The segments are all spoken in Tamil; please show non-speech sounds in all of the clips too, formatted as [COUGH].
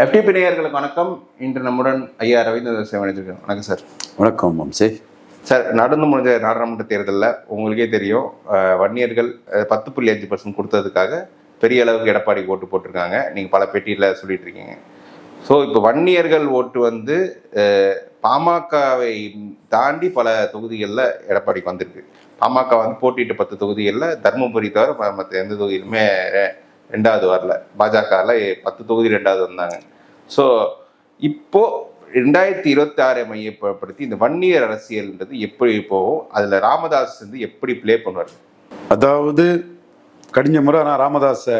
எஃப்டிபி நேயர்களுக்கு வணக்கம். இன்று நம்முடன் ஐயா ரவீந்திர சேவனிச்சிருக்கேன் வணக்கம் சார். வணக்கம் வம்சே. சார் நடந்து முடிஞ்ச நாடாளுமன்ற தேர்தலில் உங்களுக்கே தெரியும் வன்னியர்கள் பத்து புள்ளி அஞ்சு பர்சன்ட் கொடுத்ததுக்காக பெரிய அளவுக்கு எடப்பாடி ஓட்டு போட்டிருக்காங்க. நீங்கள் பல பேட்டியில் சொல்லிட்டு இருக்கீங்க. ஸோ இப்போ வன்னியர்கள் ஓட்டு வந்து பாமகவை தாண்டி பல தொகுதிகளில் எடப்பாடிக்கு வந்திருக்கு. பாமக வந்து போட்டிட்டு பத்து தொகுதிகளில் தர்மபுரி தவிர மற்ற எந்த தொகுதியிலுமே ரெண்டாவது வரல. பாஜகவில் பத்து தொகுதி ரெண்டாவது வந்தாங்க. ஸோ இப்போ ரெண்டாயிரத்தி இருபத்தி ஆறை மையப்படுத்தி இந்த வன்னியர் அரசியல்ன்றது எப்படி போகும்? அதில் ராமதாஸ் வந்து எப்படி ப்ளே பண்ணுவார்? அதாவது கடிஞ்ச முறை நான் ராமதாஸை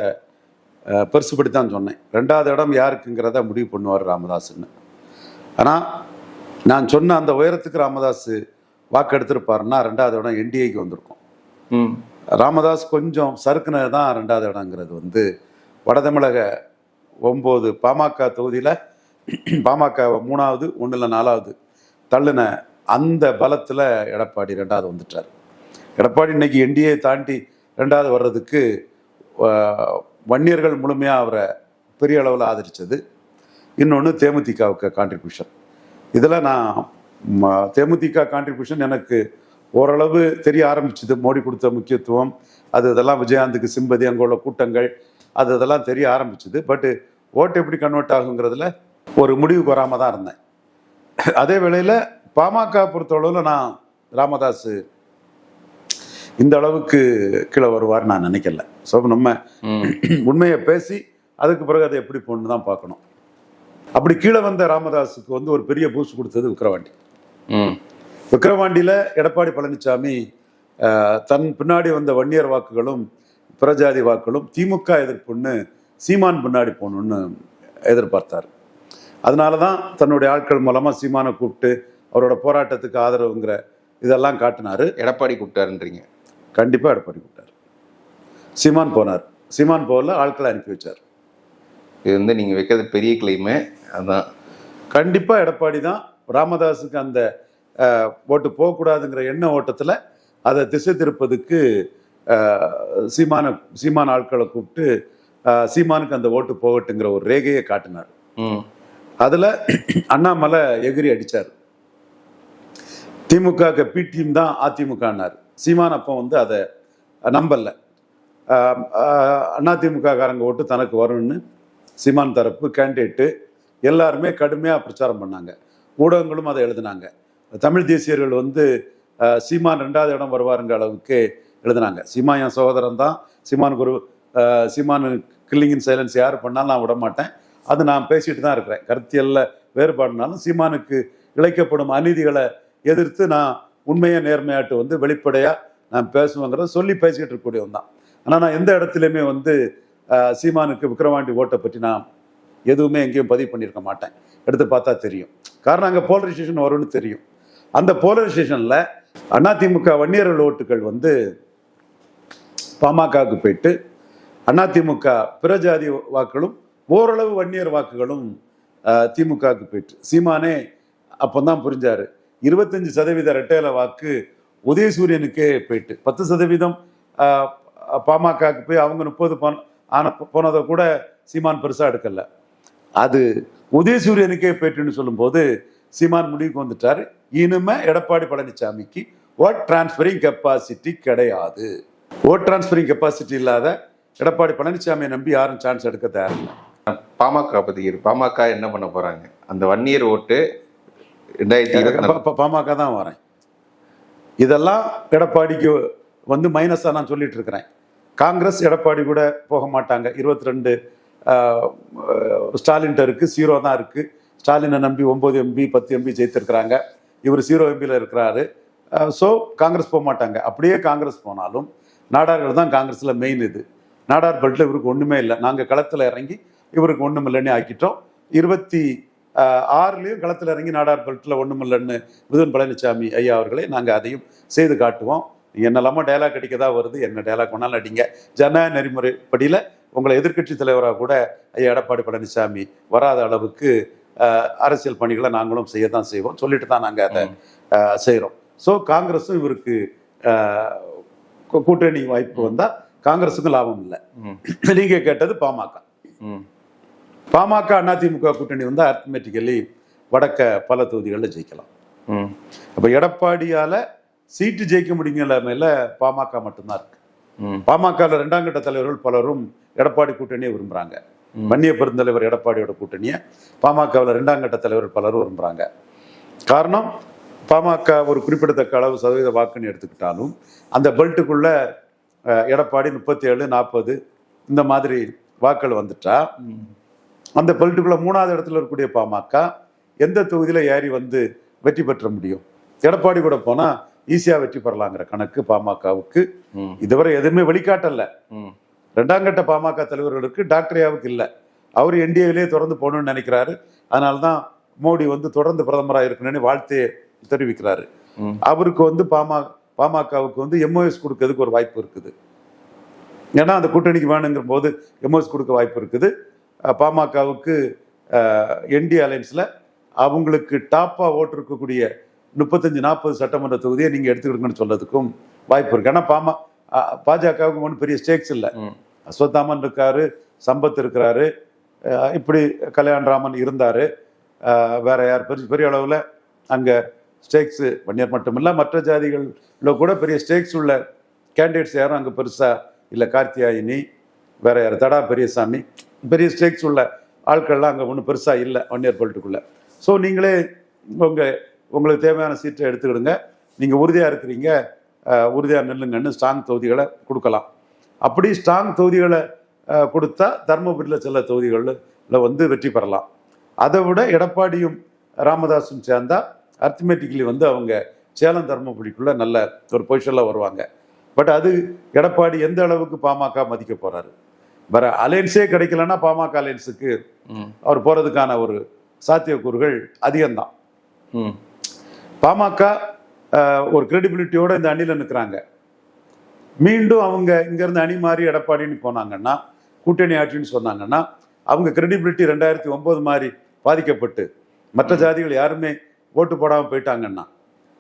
அஹ், பெருசுபடுத்தி தான் சொன்னேன். ரெண்டாவது இடம் யாருக்குங்கிறத முடிவு பண்ணுவார் ராமதாஸ்ன்னு. ஆனால் நான் சொன்ன அந்த உயரத்துக்கு ராமதாஸ் வாக்கு எடுத்திருப்பாருன்னா ரெண்டாவது இடம் என்டிஏக்கு வந்திருக்கும். ம். ராமதாஸ் கொஞ்சம் சறுக்குனது தான் ரெண்டாவது இடங்கிறது வந்து வடதமிழக ஒம்பது பாமக தொகுதியில் பாமக மூணாவது ஒன்றில் நாலாவது தள்ளுன அந்த பலத்தில் எடப்பாடி ரெண்டாவது வந்துட்டார். எடப்பாடி இன்னைக்கு என்டிஏ தாண்டி ரெண்டாவது வர்றதுக்கு வன்னியர்கள் முழுமையாக அவரை பெரிய அளவில் ஆதரித்தது இன்னொன்று தேமுதிகவுக்கு கான்ட்ரிபியூஷன் இதில் நான் தேமுதிக கான்ட்ரிபியூஷன் எனக்கு ஓரளவு தெரிய ஆரம்பிச்சுது. மோடி கொடுத்த முக்கியத்துவம் அது இதெல்லாம் விஜயகாந்துக்கு சிம்பதி அங்கே உள்ள கூட்டங்கள் அது இதெல்லாம் தெரிய ஆரம்பிச்சுது. பட்டு ஓட்டு எப்படி கன்வெர்ட் ஆகுங்கிறதுல ஒரு முடிவுக்கு வராமல் தான் இருந்தேன். அதே வேளையில் பாமக பொறுத்தளவில் நான் ராமதாஸ் இந்த அளவுக்கு கீழே வருவார் நான் நினைக்கல. ஸோ நம்ம உண்மையை பேசி அதுக்கு பிறகு அதை எப்படி போகணுன்னு தான் பார்க்கணும். அப்படி கீழே வந்த ராமதாஸுக்கு வந்து ஒரு பெரிய பூஸ்ட் கொடுத்தது விக்கிரவாண்டி. ம். விக்கிரவாண்டியில் எடப்பாடி பழனிசாமி தன் பின்னாடி வந்த வன்னியர் வாக்குகளும் பிரஜாதி வாக்குகளும் திமுக எதிர்ப்புன்னு சீமான் பின்னாடி போகணுன்னு எதிர்பார்த்தார். அதனால தான் தன்னுடைய ஆட்கள் மூலமாக சீமானை கூப்பிட்டு அவரோட போராட்டத்துக்கு ஆதரவுங்கிற இதெல்லாம் காட்டினாரு. எடப்பாடி கூப்பிட்டாருன்றீங்க. கண்டிப்பாக எடப்பாடி கூப்பிட்டார். சீமான் போனார். சீமான் போகல ஆட்களை அனுப்பி வச்சார். இது வந்து நீங்கள் வைக்கிறது பெரிய கிளைமு அதான். கண்டிப்பாக எடப்பாடி தான் ராமதாஸுக்கு அந்த ஓட்டு போகக்கூடாதுங்கிற எண்ண ஓட்டத்தில் அதை திசை திருப்பதுக்கு சீமான சீமான் ஆட்களை கூப்பிட்டு சீமானுக்கு அந்த ஓட்டு போகட்டுங்கிற ஒரு ரேகையை காட்டினார். அதில் அண்ணாமலை எகிரி அடித்தார் திமுக பி டீம் தான் அதிமுகன்னார் சீமான் அப்போ வந்து அதை நம்பல. அதிமுக காரங்க ஓட்டு தனக்கு வரும்னு சீமான் தரப்பு கேண்டிடேட்டு எல்லாருமே கடுமையாக பிரச்சாரம் பண்ணாங்க. ஊடகங்களும் அதை எழுதினாங்க. தமிழ் தேசியர்கள் வந்து சீமான் ரெண்டாவது இடம் வருவாருங்க அளவுக்கு எழுதினாங்க. சீமா என் சகோதரன் தான். சீமானுக்கு ஒரு ஆஹ் சீமான் சைலன்ஸ் யார் பண்ணாலும் நான் விட மாட்டேன். அது நான் பேசிட்டு தான் இருக்கிறேன். கருத்தியல்ல வேறுபாடுனாலும் சீமானுக்கு இழைக்கப்படும் அநீதிகளை எதிர்த்து நான் உண்மையை நேர்மையாட்டு வந்து வெளிப்படையாக நான் பேசுவேங்கிறத சொல்லி பேசிக்கிட்டு இருக்கக்கூடியவன் தான். ஆனால் நான் எந்த இடத்துலையுமே வந்து சீமானுக்கு விக்ரவாண்டி ஓட்டை பற்றி நான் எதுவுமே எங்கேயும் பதிவு பண்ணியிருக்க மாட்டேன். எடுத்து பார்த்தா தெரியும். காரணம் அங்கே போலரைசேஷன் வரும்னு தெரியும். அந்த போலரைசேஷனில் அதிமுக வன்னியர்கள் ஓட்டுகள் வந்து பாமகவுக்கு போயிட்டு அதிமுக பிற ஜாதி வாக்குகளும் ஓரளவு வன்னியர் வாக்குகளும் திமுகவுக்கு போயிட்டு. சீமானே அப்போ தான் புரிஞ்சார். இருபத்தஞ்சு சதவீத ரெட்டையில வாக்கு உதயசூரியனுக்கே போயிட்டு. பத்து சதவீதம் ஆஹ், பாமகவுக்கு போய் அவங்க முப்பது போன ஆன போனதை கூட சீமான் பெருசாக எடுக்கலை. அது உதயசூரியனுக்கே போயிட்டுன்னு சொல்லும்போது சீமான் முடிவுக்கு வந்துட்டார். இனிமே எடப்பாடி பழனிசாமிக்கு ஓட் டிரான்ஸ்ஃபரிங் கெப்பாசிட்டி கிடையாது. ஓட் டிரான்ஸ்ஃபரிங் கெப்பாசிட்டி இல்லாத எடப்பாடி பழனிசாமியை நம்பி யாரும் சான்ஸ் எடுக்க தயாரில்லை. பாமக பற்றி பாமக என்ன பண்ண போகிறாங்க அந்த வன்னியர் ஓட்டு ரெண்டாயிரத்தி பாமக தான் வரேன். இதெல்லாம் எடப்பாடிக்கு வந்து மைனஸாக நான் சொல்லிட்டு இருக்கிறேன். காங்கிரஸ் எடப்பாடி கூட போக மாட்டாங்க. இருபத்தி ரெண்டு ஸ்டாலின்ட்ட இருக்கு ஜீரோ தான் இருக்கு. ஸ்டாலினை நம்பி ஒம்பது எம்பி பத்து எம்பி ஜெயித்திருக்கிறாங்க. இவர் ஜீரோ எம்பியில் இருக்கிறாரு. ஸோ காங்கிரஸ் போக மாட்டாங்க. அப்படியே காங்கிரஸ் போனாலும் நாடார்கள் தான் காங்கிரஸில் மெயின் இது. நாடார் பெல்ட்டில் இவருக்கு ஒன்றுமே இல்லை. நாங்கள் களத்தில் இறங்கி இவருக்கு ஒன்றும் இல்லைன்னு ஆக்கிட்டோம். இருபத்தி ஆறுலேயும் களத்தில் இறங்கி நாடார் பெல்ட்டில் ஒன்றும் இல்லைன்னு மிதுன் பழனிசாமி ஐயா அவர்களே நாங்கள் அதையும் செய்து காட்டுவோம். என்னெல்லாமோ டைலாக் தான் வருது. என்ன டைலாக் வேணாலும் அடிங்க. ஜனநாயக நெறிமுறைப்படியில் உங்களை எதிர்க்கட்சி தலைவராக கூட ஐயா எடப்பாடி பழனிசாமி வராத அளவுக்கு அரசியல் பணிகளை நாங்களும் செய்ய தான் செய்வோம். சொல்லிட்டு தான் நாங்கள் அதை செய்கிறோம் ஸோ காங்கிரஸும் இவருக்கு கூட்டணி வாய்ப்பு வந்தால் காங்கிரஸுக்கும் லாபம் இல்லை. நீங்கள் கேட்டது பாமக. பாமக அதிமுக கூட்டணி வந்து அர்த்தமேட்டிக்கலி வடக்க பல தொகுதிகளில் ஜெயிக்கலாம். அப்போ எடப்பாடியால சீட்டு ஜெயிக்க முடியுங்கிற நிலைமையில பாமக மட்டும்தான் இருக்கு. ம். பாமகவில் ரெண்டாம் கட்ட தலைவர்கள் பலரும் எடப்பாடி கூட்டணியை விரும்புறாங்க. வன்னிய பெருந்தலைவர் எடப்பாடியோட கூட்டணியை பாமகவில் ரெண்டாம் கட்ட தலைவர்கள் பலரும் விரும்புறாங்க. காரணம் பாமக ஒரு குறிப்பிடத்தக்க அளவு சதவீத வாக்குன்னு எடுத்துக்கிட்டாலும் அந்த பெல்ட்டுக்குள்ள எடப்பாடி முப்பத்தி ஏழு நாற்பது இந்த மாதிரி வாக்கள் வந்துட்டா அந்த பெல்ட்டுக்குள்ள மூணாவது இடத்துல இருக்கக்கூடிய பாமக எந்த தொகுதியில ஏறி வந்து வெற்றி பெற்ற முடியும்? எடப்பாடி கூட போனா ஈஸியா வெற்றி பெறலாங்கிற கணக்கு பாமகவுக்கு. இதுவரை எதுவுமே வெளிக்காட்டல ரெண்டாம் கட்ட பாமக தலைவர்களுக்கு டாக்டரியாவுக்கு இல்லை. அவர் என்டிஏவிலே தொடர்ந்து போகணும்னு நினைக்கிறாரு. அதனால தான் மோடி வந்து தொடர்ந்து பிரதமராக இருக்கணும்னு வாழ்த்தையை தெரிவிக்கிறாரு. அவருக்கு வந்து பாமக பாமகவுக்கு வந்து எம்ஓஎஸ் கொடுக்கறதுக்கு ஒரு வாய்ப்பு இருக்குது. ஏன்னா அந்த கூட்டணிக்கு வேணுங்கிற போது எம்ஓஎஸ் கொடுக்க வாய்ப்பு இருக்குது. பாமகவுக்கு என்டி அலைன்ஸில் அவங்களுக்கு டாப்பாக ஓட்டு இருக்கக்கூடிய முப்பத்தஞ்சு நாற்பது சட்டமன்ற தொகுதியை நீங்கள் எடுத்துக்கிடுங்கன்னு சொல்றதுக்கும் வாய்ப்பு இருக்கு. ஏன்னா பாம பாஜகவுக்கு ஒன்றும் பெரிய ஸ்டேக்ஸ் இல்லை. அஸ்வத்தாமன் இருக்காரு சம்பத் இருக்கிறாரு இப்படி கல்யாணராமன் இருந்தாரு. வேற யார் பெரிய பெரிய அளவில் அங்கே ஸ்டேக்ஸ் வன்னியர் மட்டுமில்ல மற்ற ஜாதிகளில் கூட பெரிய ஸ்டேக்ஸ் உள்ள கேண்டிடேட்ஸ் யாரும் அங்கே பெருசா இல்லை. கார்த்தியாயினி வேற யார்? தடா பெரியசாமி பெரிய ஸ்டேக்ஸ் உள்ள ஆட்கள்லாம் அங்கே ஒன்றும் பெருசா இல்லை வன்னியர் பொலிட்டுக்குள்ள. ஸோ நீங்களே உங்க உங்களுக்கு தேவையான சீட்டை எடுத்துக்கிடுங்க. நீங்கள் உறுதியாக இருக்கிறீங்க. உறுதியாக நில்லுங்கன்னு ஸ்ட்ராங் தொகுதிகளை கொடுக்கலாம். அப்படி ஸ்ட்ராங் தொகுதிகளை கொடுத்தா தர்மபுரியில் சில தொகுதிகளில் வந்து வெற்றி பெறலாம். அதை விட எடப்பாடியும் ராமதாஸும் சேர்ந்தா அர்த்தமேட்டிக்கலி வந்து அவங்க சேலம் தர்மபுரிக்குள்ள நல்ல ஒரு பொசிஷனில் வருவாங்க. பட் அது எடப்பாடி எந்த அளவுக்கு பாமக மதிக்க போறாரு? வேற அலையன்ஸே கிடைக்கலன்னா பாமக அலையன்ஸுக்கு அவர் போறதுக்கான ஒரு சாத்தியக்கூறுகள் அதிகம்தான். பாமக ஒரு கிரெடிபிலிட்டியோட இந்த அணியில் நிற்கிறாங்க மீண்டும் அவங்க இங்கேருந்து அணி மாறி எடப்பாடின்னு போனாங்கன்னா கூட்டணி ஆட்சின்னு சொன்னாங்கன்னா அவங்க கிரெடிபிலிட்டி ரெண்டாயிரத்தி ஒன்பது மாதிரி பாதிக்கப்பட்டு மற்ற ஜாதிகள் யாருமே ஓட்டு போடாமல் போயிட்டாங்கன்னா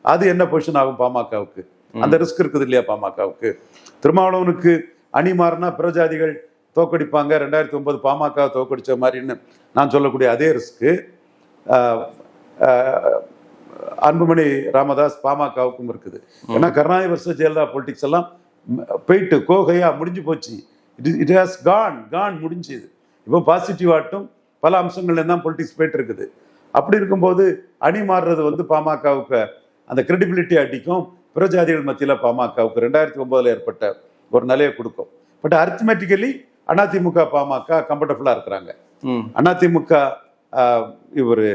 அது என்ன பொசிஷன் ஆகும் பாமகவுக்கு? அந்த ரிஸ்க் இருக்குது இல்லையா பாமகவுக்கு? திருமாவளவனுக்கு அணி மாறினா பிற ஜாதிகள் தோக்கடிப்பாங்க ரெண்டாயிரத்தி ஒன்பது பாமக தோக்கடிச்ச மாதிரின்னு நான் சொல்லக்கூடிய அதே ரிஸ்க்கு அன்புமணி ராமதாஸ் பாமகவுக்கும் இருக்குது. ஏன்னா கருணாநிதி வருஷம் ஜெயலலிதா பொலிட்டிக்ஸ் எல்லாம் போயிட்டு கோகையா முடிஞ்சு போச்சு. It it has gone gone முடிஞ்சுது. இப்போ பாசிட்டிவ் ஆட்டும் பல அம்சங்கள்ல தான் பொலிட்டிக்ஸ் போயிட்டு இருக்குது. அப்படி இருக்கும்போது அணி மாறுறது வந்து பாமகவுக்கு அந்த கிரெடிபிலிட்டி அடிக்கும். பிற ஜாதிகள் மத்தியில் பாமகவுக்கு ரெண்டாயிரத்தி ஒன்பதுல ஏற்பட்ட ஒரு நிலையை கொடுக்கும். பட் அரித்மெட்டிக்கலி அதிமுக பாமக கம்ஃபர்டபுளாக இருக்கிறாங்க. அதிமுக இவர்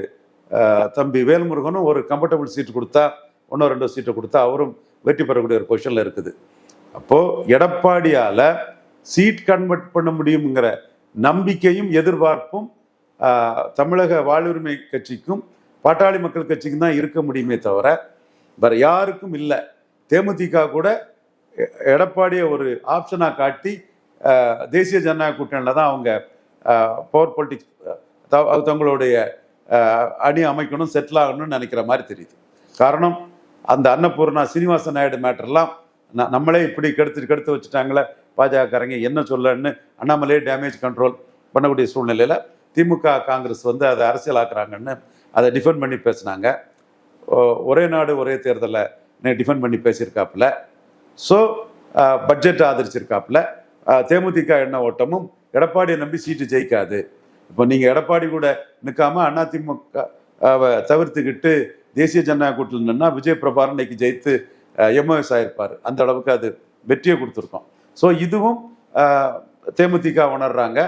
தம்பி வேல்முருகனும் ஒரு கம்ஃபர்டபுள் சீட் கொடுத்தா ஒன்றோ ரெண்டோ சீட்டை கொடுத்தா அவரும் வெற்றி பெறக்கூடிய ஒரு பொசிஷனில் இருக்குது. அப்போது எடப்பாடியால் சீட் கன்வெர்ட் பண்ண முடியுங்கிற நம்பிக்கையும் எதிர்பார்ப்பும் தமிழக வாழ்வுரிமை கட்சிக்கும் பாட்டாளி மக்கள் கட்சிக்கும் தான் இருக்க முடியுமே தவிர வேறு யாருக்கும் இல்லை. தேமுதிக கூட எ- எடப்பாடியை ஒரு ஆப்ஷனாக காட்டி தேசிய ஜனநாயக கூட்டணியில் தான் அவங்க பவர் பொலிட்டிக்ஸ் தங்களுடைய அணி அமைக்கணும் செட்டில் ஆகணும்னு நினைக்கிற மாதிரி தெரியுது. காரணம் அந்த அன்னபூர்ணா சீனிவாச நாயுடு மேட்டர்லாம் நம்மளே இப்படி கெடுத்து கெடுத்து வச்சுட்டாங்களே பாஜகக்காரங்க என்ன சொல்லன்னு அண்ணாமலையே டேமேஜ் கண்ட்ரோல் பண்ணக்கூடிய சூழ்நிலையில் திமுக காங்கிரஸ் வந்து அதை அரசியலாக்குறாங்கன்னு அதை டிஃபெண்ட் பண்ணி பேசுனாங்க. ஒரே நாடு ஒரே தேர்தலை டிஃபெண்ட் பண்ணி பேசியிருக்காப்புல. ஸோ பட்ஜெட் ஆதரிச்சிருக்காப்புல. தேமுதிக எண்ண ஓட்டமும் எடப்பாடியை நம்பி சீட்டு ஜெயிக்காது. இப்போ நீங்கள் எடப்பாடி கூட நிற்காம அதிமுக தவிர்த்துக்கிட்டு தேசிய ஜனநாயக கூட்டத்தில் நின்னா விஜய் பிரபாரன் இன்னைக்கு ஜெயித்து எம்எஸ் ஆயிருப்பார். அந்த அளவுக்கு அது வெற்றியை கொடுத்துருக்கோம். ஸோ இதுவும் தேமுதிக உணர்றாங்க.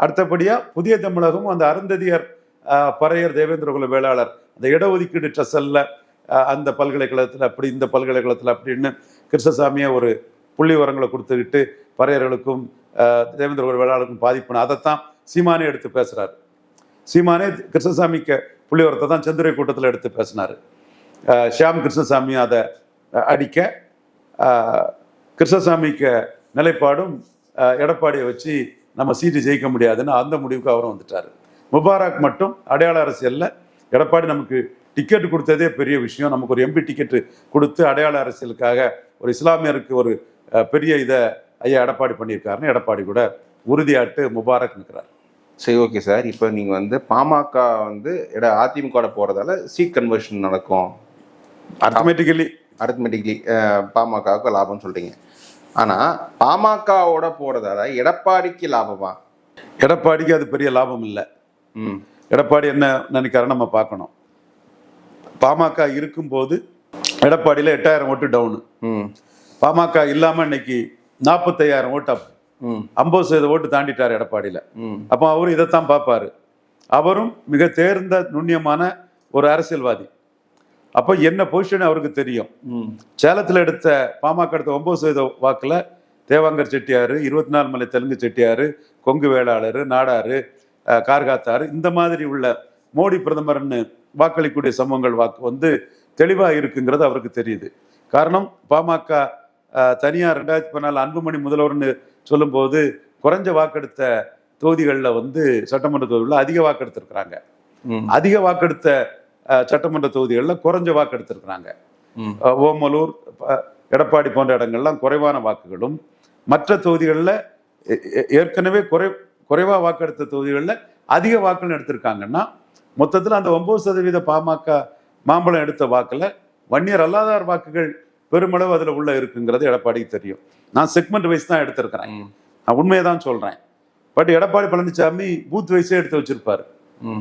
அடுத்தபடியாக புதிய தமிழகமும் அந்த அருந்ததியர் பறையர் தேவேந்திரகுல வேளாளர் அந்த இடஒதுக்கீடு ட்ரெஸ்ஸல்ல அந்த பல்கலைக்கழகத்தில் அப்படி இந்த பல்கலைக்கழகத்தில் அப்படின்னு கிருஷ்ணசாமியை ஒரு புள்ளி உரங்களை கொடுத்துக்கிட்டு பறையர்களுக்கும் தேவேந்திரகுல வேளாளருக்கும் பாதிப்புன்னு அதைத்தான் சீமானே எடுத்து பேசுகிறார் சீமானே கிருஷ்ணசாமிக்கு புள்ளியோரத்தை தான் செந்துரை கூட்டத்தில் எடுத்து பேசினார். ஷியாம் கிருஷ்ணசாமி அதை அடிக்க கிருஷ்ணசாமிக்கு நிலைப்பாடும் எடப்பாடியை வச்சு நம்ம சீட்டு ஜெயிக்க முடியாதுன்னு அந்த முடிவுக்கு அவரும் வந்துட்டார். முபாரக் மட்டும் அடையாள அரசியலில் எடப்பாடி நமக்கு டிக்கெட் கொடுத்ததே பெரிய விஷயம். நமக்கு ஒரு எம்பி டிக்கெட் கொடுத்து அடையாள அரசியலுக்காக ஒரு இஸ்லாமியருக்கு ஒரு பெரிய இதை ஐயா எடப்பாடி பண்ணியிருக்காருன்னு எடப்பாடி கூட உறுதியாட்டு முபாரக் நிற்கிறார் சரி ஓகே சார் இப்போ நீங்கள் வந்து பாமக வந்து இட அதிமுக போகிறதால சீட் கன்வர்ஷன் நடக்கும். ஆட்டோமேட்டிக்கலி அரித்மெட்டிக்லி பாமகவுக்கு லாபம்னு சொல்கிறீங்க ஆனால் பாமகவோட போகிறதால எடப்பாடிக்கு லாபமா? எடப்பாடிக்கு அது பெரிய லாபம் இல்லை. ம். எடப்பாடி என்ன நினைக்கிறாரு நம்ம பார்க்கணும். பாமக இருக்கும்போது எடப்பாடியில் எட்டாயிரம் ஓட்டு டவுனு ம். பாமக இல்லாமல் இன்னைக்கு நாற்பத்தையாயிரம் ஓட்டு up. ம். ஐம்பது சதவீத ஓட்டு தாண்டிட்டார் எடப்பாடியில். அப்போ அவரும் இதைத்தான் பார்ப்பாரு அவரும் மிக தேர்ந்த நுண்ணியமான ஒரு அரசியல்வாதி. அப்போ என்ன பொசிஷன் அவருக்கு தெரியும்? சேலத்தில் எடுத்த பாமக எடுத்த ஒன்பது சதவீத வாக்கில் தேவாங்கர் செட்டியார் இருபத்தி நாலு மலை தெலுங்கு செட்டியார் கொங்கு வேளாளர் நாடாரு அஹ், கார்காத்தாரு இந்த மாதிரி உள்ள மோடி பிரதமர்னு வாக்களிக்கக்கூடிய சமூகங்கள் வாக்கு வந்து தெளிவாக இருக்குங்கிறது அவருக்கு தெரியுது. காரணம் பாமக தனியார் ரெண்டாயிரத்தி பதினாலு அன்புமணி முதல்வர்னு சொல்லும்போது குறைஞ்ச வாக்கெடுத்த தொகுதிகளில் வந்து சட்டமன்ற தொகுதிகளில் அதிக வாக்கெடுத்திருக்கிறாங்க. அதிக வாக்கெடுத்த சட்டமன்ற தொகுதிகளில் குறைஞ்ச வாக்கெடுத்திருக்கிறாங்க. ஓமலூர் எடப்பாடி போன்ற இடங்கள்லாம் குறைவான வாக்குகளும் மற்ற தொகுதிகளில் ஏற்கனவே குறை குறைவா வாக்கெடுத்த தொகுதிகளில் அதிக வாக்குகள் எடுத்திருக்காங்கன்னா மொத்தத்தில் அந்த ஒன்பது சதவீத பாமக மாம்பழம் எடுத்த வாக்குல வன்னியர் அல்லாதார் வாக்குகள் பெருமளவு அதில் உள்ள இருக்குங்கிறது எடப்பாடிக்கு தெரியும். நான் செக்மெண்ட் வைஸ் தான் எடுத்திருக்கிறேன். நான் உண்மையை தான் சொல்றேன். But Edappadi Palaniswami booth wise எடுத்து வச்சிருப்பாரு.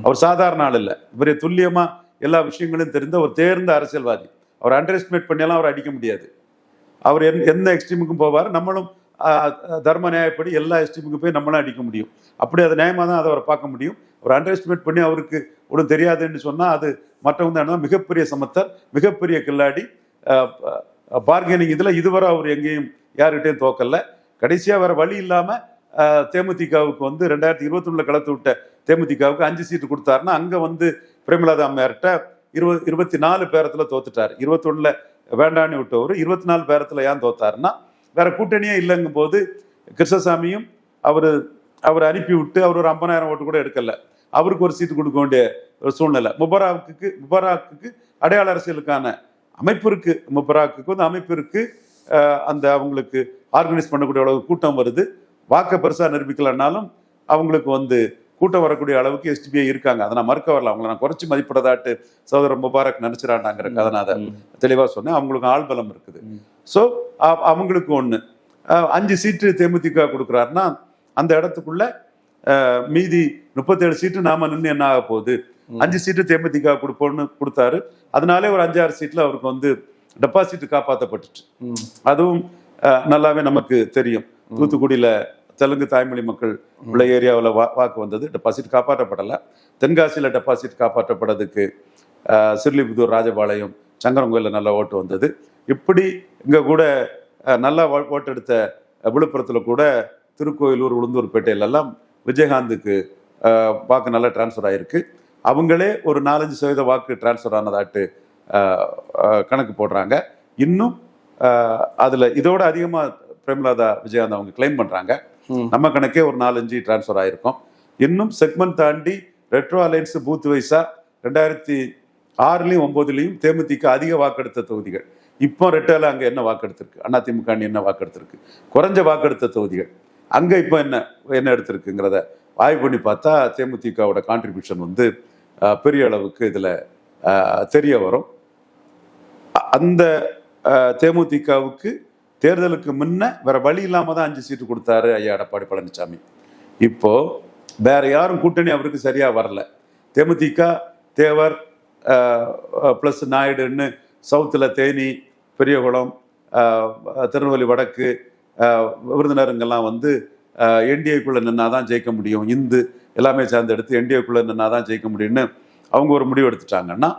அவர் சாதாரண ஆள் இல்லை. இவரே துல்லியமா எல்லா விஷயங்களும் தெரிந்த ஒரு தேர்ந்த அரசியல்வாதி. அவர் அண்டர் எஸ்டிமேட் பண்ணியெல்லாம் அவர் அடிக்க முடியாது. அவர் எந் எந்த எக்ஸ்ட்ரீமுக்கும் போவார். நம்மளும் தர்ம நியாயப்படி எல்லா எக்ஸ்ட்ரீமுக்கும் போய் நம்மளும் அடிக்க முடியும். அப்படி அது நியாயமாக தான் அதை அவரை பார்க்க முடியும். ஒரு அண்டர் எஸ்டிமேட் பண்ணி அவருக்கு ஒன்றும் தெரியாதுன்னு சொன்னால் அது மற்றவங்க தான் மிகப்பெரிய சமத்தர் மிகப்பெரிய கில்லாடி பார்கெனிங் இதில் இதுவரை அவர் எங்கேயும் யார்கிட்டையும் தோக்கல கடைசியாக வேற வழி இல்லாமல் தேமுதிகவுக்கு வந்து ரெண்டாயிரத்தி இருபத்தொன்னுல கலத்து விட்ட தேமுதிகவுக்கு அஞ்சு சீட்டு கொடுத்தாருன்னா அங்கே வந்து பிரேமலாதா அம்மையார்கிட்ட இருபது இருபத்தி நாலு பேரத்தில் தோத்துட்டார். இருபத்தொன்னில் வேண்டான்னு விட்டவர் இருபத்தி நாலு பேரத்தில் ஏன் தோத்தாருன்னா வேற கூட்டணியே இல்லைங்கும் போது கிருஷ்ணசாமியும் அவர் அவர் அனுப்பி விட்டு அவர் ஒரு ஐம்பதாயிரம் ஓட்டு கூட எடுக்கல. அவருக்கு ஒரு சீட்டு கொடுக்க வேண்டிய ஒரு சூழ்நிலை. முபராக்குக்கு முபராக்குக்கு அடையாள அரசியலுக்கான அமைப்பு இருக்கு முபராக்குக்கு வந்து அமைப்பு இருக்கு அஹ் அந்த அவங்களுக்கு ஆர்கனைஸ் பண்ணக்கூடிய அளவுக்கு கூட்டம் வருது. வாக்கை பெருசாக நிரூபிக்கலனாலும் அவங்களுக்கு வந்து கூட்டம் வரக்கூடிய அளவுக்கு எஸ்டிபிஐ இருக்காங்க. அதை நான் மறுக்க வரல. அவங்கள நான் குறைச்சி மதிப்பிடதாட்டு சகோதரர் முபாரக் நினைச்சிடாண்டாங்கிற கதை நான் அதை. தெளிவாக சொன்னேன். அவங்களுக்கு ஆள்பலம் இருக்குது. ஸோ அவங்களுக்கு ஒன்று அஞ்சு சீட்டு தேமுதிக கொடுக்குறாருன்னா அந்த இடத்துக்குள்ள மீதி முப்பத்தேழு சீட்டு நாம நின்று என்ன ஆக போகுது. அஞ்சு சீட்டு தேமுதிக கொடுப்போம்னு கொடுத்தாரு. அதனாலே ஒரு அஞ்சாறு சீட்ல அவருக்கு வந்து டெபாசிட் காப்பாற்றப்பட்டுச்சு அதுவும் நல்லாவே நமக்கு தெரியும். தூத்துக்குடியில தெலுங்கு தாய்மொழி மக்கள் உள்ள ஏரியாவில் வா வாக்கு வந்தது. டெபாசிட் காப்பாற்றப்படலை. தென்காசியில் டெபாசிட் காப்பாற்றப்படதுக்கு அஹ், சிறுலிபுத்தூர் ராஜபாளையம் சங்கரங்கோயிலில் நல்ல ஓட்டு வந்தது. இப்படி இங்கே கூட நல்லா ஓ- ஓட்டு எடுத்த அஹ், விழுப்புரத்தில் கூட திருக்கோயிலூர் உளுந்தூர்பேட்டையிலெல்லாம் விஜயகாந்துக்கு வாக்கு நல்லா டிரான்ஸ்ஃபர் ஆயிருக்கு. அவங்களே ஒரு நாலஞ்சு சதவீத வாக்கு டிரான்ஸ்ஃபர் ஆனதாட்டு கணக்கு போடுறாங்க. இன்னும் அதுல இதோட அதிகமா பிரேமலாதா விஜயகாந்த் அவங்க கிளைம் பண்றாங்க. ம். நம்ம கணக்கே ஒரு நாலஞ்சு டிரான்ஸ்ஃபர் ஆயிருக்கும். இன்னும் செக்மெண்ட் தாண்டி ரெட்ரோ அலைன்ஸ் பூத் வைஸா ரெண்டாயிரத்தி ஆறுலையும் ஒன்பதுலையும் தேமுதிக அதிக வாக்கெடுத்த தொகுதிகள். இப்போ ரெட்டால அங்க என்ன வாக்கெடுத்திருக்கு? அதிமுக என்ன வாக்கெடுத்திருக்கு? குறைஞ்ச வாக்கெடுத்த தொகுதிகள். அங்க இப்போ என்ன என்ன எடுத்திருக்குங்கிறத ஆய்வு பண்ணி பார்த்தா தேமுதிகவோட கான்ட்ரிபியூஷன் வந்து பெரிய அளவுக்கு இதில் தெரிய வரும். அந்த தேமுதிகவுக்கு தேர்தலுக்கு முன்ன வேற வழி இல்லாமல் தான் அஞ்சு சீட்டு கொடுத்தாரு ஐயா எடப்பாடி பழனிசாமி இப்போ வேற யாரும் கூட்டணி அவருக்கு சரியாக வரல. தேமுதிக தேவர் ப்ளஸ் நாயுடுன்னு சவுத்தில் தேனி பெரியகுளம் திருநெல்வேலி வடக்கு விருந்தினருங்கெல்லாம் விருதுநருங்கெல்லாம் வந்து என்டிஏக்குள்ளே நின்னா தான் ஜெயிக்க முடியும். இந்து எல்லாமே சேர்ந்து எடுத்து என்டிஏக்குள்ளே நின்னா தான் ஜெயிக்க முடியும்னு அவங்க ஒரு முடிவு எடுத்துட்டாங்கன்னா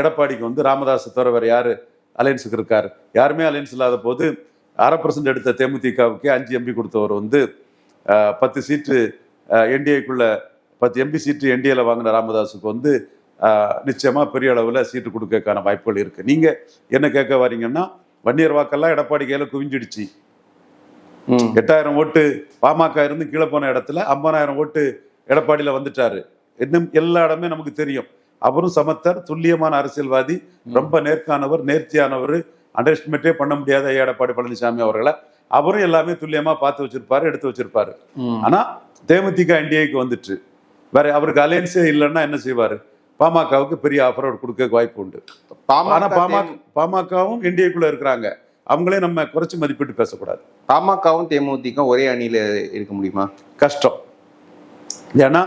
எடப்பாடிக்கு வந்து ராமதாஸ் தவிர யார் யாரு அலையன்ஸுக்கு இருக்கார்? யாருமே அலையன்ஸ் இல்லாத போது அரை பர்சன்ட் எடுத்த தேமுதிகவுக்கே அஞ்சு எம்பி கொடுத்தவர் வந்து பத்து சீட்டு என்டிஏக்குள்ள பத்து எம்பி சீட்டு என்டிஏல வாங்கின ராமதாஸுக்கு வந்து நிச்சயமாக பெரிய அளவில் சீட்டு கொடுக்கறதுக்கான வாய்ப்புகள் இருக்குது நீங்கள் என்ன கேட்க வரீங்கன்னா வன்னியர் வாக்கெல்லாம் எடப்பாடி கையில் குவிஞ்சிடுச்சு. எட்டாயிரம் ஓட்டு பாமக இருந்து கீழே போன இடத்துல ஐம்பதாயிரம் ஓட்டு எடப்பாடியில வந்துட்டாரு. இன்னும் எல்லா இடமே நமக்கு தெரியும். அவரும் சமத்தர் துல்லியமான அரசியல்வாதி ரொம்ப நேர்க்கானவர் நேர்த்தியானவர். அண்டர் எஸ்டிமேட்டே பண்ண முடியாத எடப்பாடி பழனிசாமி அவர்களை. அவரும் எல்லாமே துல்லியமா பார்த்து வச்சிருப்பாரு எடுத்து வச்சிருப்பாரு. ஆனா தேமுதிக என்டிஏக்கு வந்துட்டு. வேற அவருக்கு அலையன்ஸே இல்லைன்னா என்ன செய்வாரு? பாமகவுக்கு பெரிய ஆஃபர் அவர் கொடுக்க வாய்ப்பு உண்டு. ஆனா பாமக பாமக பாமகவும் என்டிஏக்குள்ள இருக்கிறாங்க. அவங்களே நம்ம குறைச்சு மதிப்பிட்டு பேசக்கூடாது. பாமகவும் தேமுதிக ஒரே அணியில இருக்க முடியுமா? கஷ்டம். ஏன்னா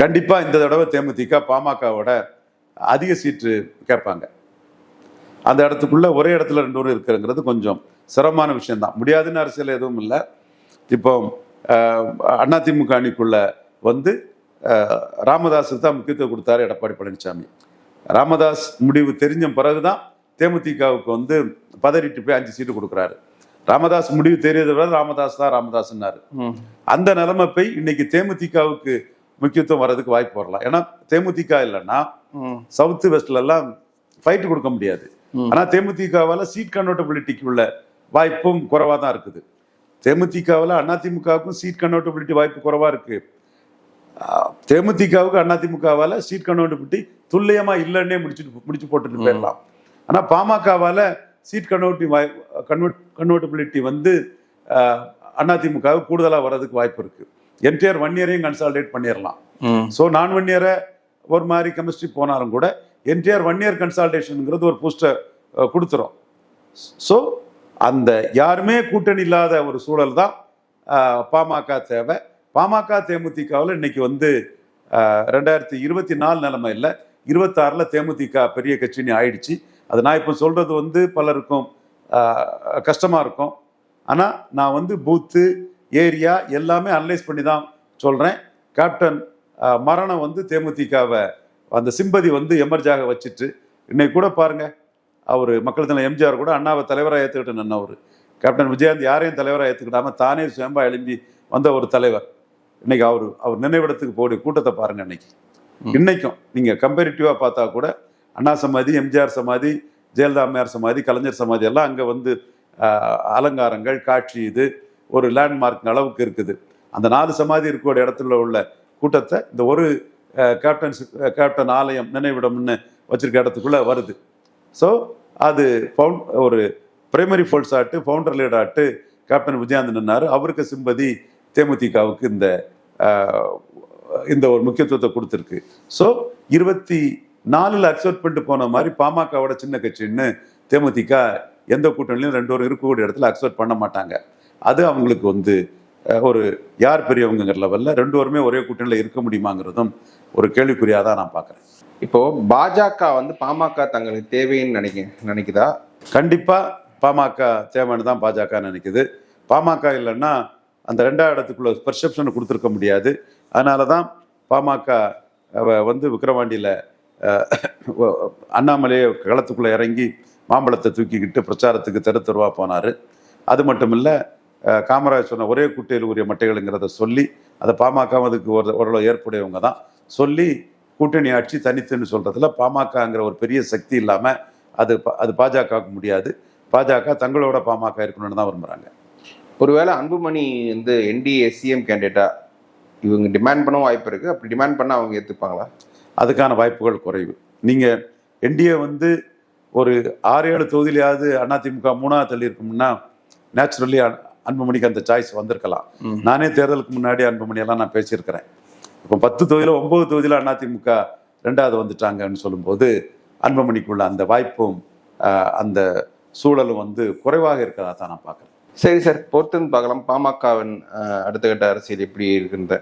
கண்டிப்பா இந்த தடவை தேமுதிக பாமகவோட அதிக சீட்டு கேட்பாங்க. அந்த இடத்துக்குள்ள ஒரே இடத்துல ரெண்டு பேரும் இருக்கிறங்கிறது கொஞ்சம் சிரமமான விஷயம்தான். முடியாதுன்னு அரசியல் எதுவும் இல்லை. இப்போ அண்ணா அதிமுக அணிக்குள்ள வந்து ராமதாஸுக்கு தான் முக்கியத்துவம் கொடுத்தாரு எடப்பாடி பழனிசாமி. ராமதாஸ் முடிவு தெரிஞ்ச பிறகுதான் தேமுதிகவுக்கு வந்து பதறிட்டு போய் அஞ்சு சீட்டு கொடுக்குறாரு. ராமதாஸ் முடிவு தெரியறத விட ராமதாஸ் தான் ராமதாஸ்னாரு. அந்த நிலைமை போய் இன்னைக்கு தேமுதிகவுக்கு முக்கியத்துவம் வர்றதுக்கு வாய்ப்பு வரலாம். ஏன்னா தேமுதிக இல்லைன்னா சவுத் வெஸ்ட்ல எல்லாம் ஃபைட் கொடுக்க முடியாது. ஆனா தேமுதிகவால சீட் கன்வெர்டபிலிட்டிக்கு உள்ள வாய்ப்பும் குறைவா தான் இருக்குது. தேமுதிகவில் அதிமுகவுக்கும் சீட் கன்வெர்டபிலிட்டி வாய்ப்பு குறைவா இருக்கு. தேமுதிகவுக்கு அதிமுகவால சீட் கன்வெர்டபிலிட்டி துல்லியமா இல்லைன்னே முடிச்சுட்டு முடிச்சு போட்டுட்டு போயிடலாம். ஆனா பாமகவால சீட் கன்வெர்டி வாய் கன்வெர்ட் கன்வெர்டபிலிட்டி வந்து அதிமுகவுக்கு கூடுதலா வர்றதுக்கு வாய்ப்பு இருக்கு. என்டையர் ஒன் இயரையும் கன்சால்டேட் பண்ணிடலாம் ஸோ நான் ஒன் இயரை ஒரு மாதிரி கெமிஸ்ட்ரி போனாலும் கூட என்டையர் ஒன் இயர் கன்சால்டேஷனுங்கிறது ஒரு பூஸ்டர் கொடுத்துரும். ஸோ அந்த யாருமே கூட்டணி இல்லாத ஒரு சூழல் தான் பாமக தேவை. பாமக தேமுதிகவில் இன்னைக்கு வந்து ரெண்டாயிரத்தி இருபத்தி நாலு நிலைமை இல்லை இருபத்தாறில் தேமுதிக பெரிய கட்சின்னு ஆயிடுச்சு. அது நான் இப்போ சொல்றது வந்து பலருக்கும் அஹ், கஷ்டமா இருக்கும். ஆனால் நான் வந்து பூத்து ஏரியா எல்லாமே அனலைஸ் பண்ணி தான் சொல்கிறேன் கேப்டன் மரணம் வந்து தேமுதிகவை அந்த சிம்பதி வந்து எமர்ஜாக வச்சுட்டு இன்னைக்கு கூட பாருங்க அவர் மக்கள் தலைவர் எம்ஜிஆர் கூட அண்ணாவை தலைவராக ஏற்றுக்கிட்டு நின்னவர். கேப்டன் விஜயகாந்த் யாரையும் தலைவராக ஏற்றுக்கிடாம தானே சுயம்பா எழும்பி வந்த ஒரு தலைவர். இன்னைக்கு அவர் அவர் நினைவிடத்துக்கு போடிய கூட்டத்தை பாருங்க இன்னைக்கு. இன்னைக்கும் நீங்க கம்பேரிட்டிவா பார்த்தா கூட அண்ணா சமாதி எம்ஜிஆர் சமாதி ஜெயலலிதா அம்மையார் சமாதி கலைஞர் சமாதி எல்லாம் அங்கே வந்து அலங்காரங்கள் காட்சி இது ஒரு லேண்ட்மார்க் அளவுக்கு இருக்குது. அந்த நாலு சமாதி இருக்கக்கூடிய இடத்துல உள்ள கூட்டத்தை இந்த ஒரு கேப்டன்ஸ் கேப்டன் கேப்டன் ஆலயம் நினைவிடம்னு வச்சிருக்க இடத்துக்குள்ள வருது. ஸோ அது ஃபவுண்ட் ஒரு பிரைமரி ஃபோல்ஸ் ஆட்டு ஃபவுண்டர் லீட் ஆட்டு கேப்டன் விஜயாந்தன் அவருக்கு சிம்பதி தேமுதிகவுக்கு இந்த இந்த ஒரு முக்கியத்துவத்தை கொடுத்துருக்கு. ஸோ இருபத்தி நாலில் அக்செப்ட் பண்ணிட்டு போன மாதிரி பாமகவோட சின்ன கட்சின்னு தேமுதிக எந்த கூட்டணியிலும் ரெண்டு பேரும் இருக்கக்கூடிய இடத்துல அக்செப்ட் பண்ண மாட்டாங்க. அது அவங்களுக்கு வந்து ஒரு யார் பெரியவங்கிற லெவலில் ரெண்டு பேருமே ஒரே கூட்டணியில் இருக்க முடியுமாங்கிறதும் ஒரு கேள்விக்குறியாக தான் நான் பார்க்குறேன். இப்போ பாஜக வந்து பாமக தங்களுக்கு தேவைன்னு நினைக்க நினைக்குதா? கண்டிப்பா பாமக தேவைன்னு தான் பாஜக நினைக்குது. பாமக இல்லைன்னா அந்த ரெண்டாவது இடத்துக்குள்ள பெர்செப்ஷனை கொடுத்துருக்க முடியாது. அதனால தான் பாமக வந்து விக்கிரவாண்டியில் [LAUGHS] அண்ணாமலையை களத்துக்குள்ளே இறங்கி மாம்பழத்தை தூக்கிக்கிட்டு பிரச்சாரத்துக்கு தெரு தெருவா போனார். அது மட்டும் இல்லை காமராஜ் சொன்ன ஒரே குட்டையில் உரிய மட்டைகள்ங்கிறத சொல்லி அதை பாமக அதுக்கு ஒரு ஓரளவு ஏற்புடையவங்க தான். சொல்லி கூட்டணி ஆட்சி தனித்துன்னு சொல்கிறதுல பாமகங்கிற ஒரு பெரிய சக்தி இல்லாமல் அது அது பாஜகவுக்கு முடியாது. பாஜக தங்களோட பாமக இருக்கணும்னு தான் விரும்புறாங்க. ஒருவேளை அன்புமணி வந்து என்டிஏ சிஎம் கேண்டிடேட்டா இவங்க டிமாண்ட் பண்ணவும் வாய்ப்பு இருக்குது அப்படி டிமாண்ட் பண்ணால் அவங்க ஏற்றுப்பாங்களா அதுக்கான வாய்ப்புகள் குறைவு. நீங்க என்டிஏ வந்து ஒரு ஆறு ஏழு தொகுதியிலையாவது அதிமுக மூணாவது தள்ளி இருக்கும்னா நேச்சுரலி அன்புமணிக்கு அந்த சாய்ஸ் வந்திருக்கலாம். நானே தேர்தலுக்கு முன்னாடி அன்புமணி எல்லாம் நான் பேசியிருக்கிறேன். இப்போ பத்து தொகுதியில ஒன்பது தொகுதியில அதிமுக ரெண்டாவது வந்துட்டாங்கன்னு சொல்லும்போது அன்புமணிக்குள்ள அந்த வாய்ப்பும் அந்த சூழலும் வந்து குறைவாக இருக்கிறதா தான் நான் பார்க்குறேன். சரி சார் பொறுத்து பார்க்கலாம். பாமகவின் அடுத்த கட்ட அரசியல் எப்படி இருக்குன்ற